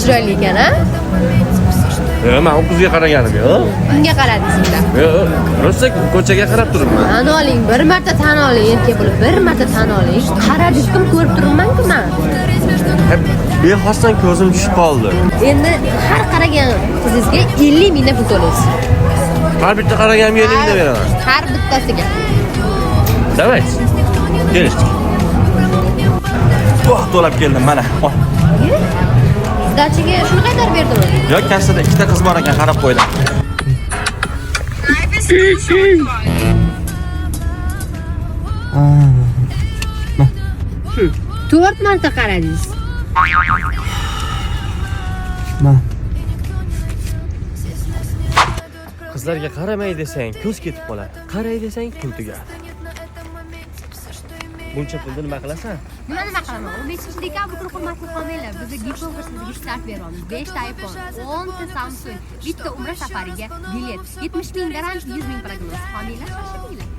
Chiroyli ekan, ha? Yo'q, men u qizga qaraganim yo'q. Unga qaradingizlar. Yo'q, rosa ko'chaga qarab turibman. Tan oling, bir marta tan oling, erkak bo'lib, bir marta tan oling. Qaradingizkim ko'rib turibman-ku men. Hep bexosdan ko'zim tushib qoldi. Endi har qaragan qizingizga 50 mingdan pul to'laysiz. Har bitta qaraganimga 50 ming beraman. Har bittasiga. Давайте. Kelishdik. To'lab keldim mana. Ol. Sdachiga shuni qaytarib berdim. Yo'q, kassada ikkita qiz bor ekan, qarab qo'ydim. To'rt marta qaradingiz. Qizlarga qaramay desang, ko'z ketib qoladi. Qaray desang, pul tugadi. Buncha pulni nima qilasan? Nima nima qilaman? 15 dekabr kuni hurmatli homiylar, bizga giftlar sizga start beramiz. 5 ta iPhone, 10 ta Samsung, bitta umra safariga bilet, 70 ming garant, 100 ming prognoz. Homiylar shoshilinglar.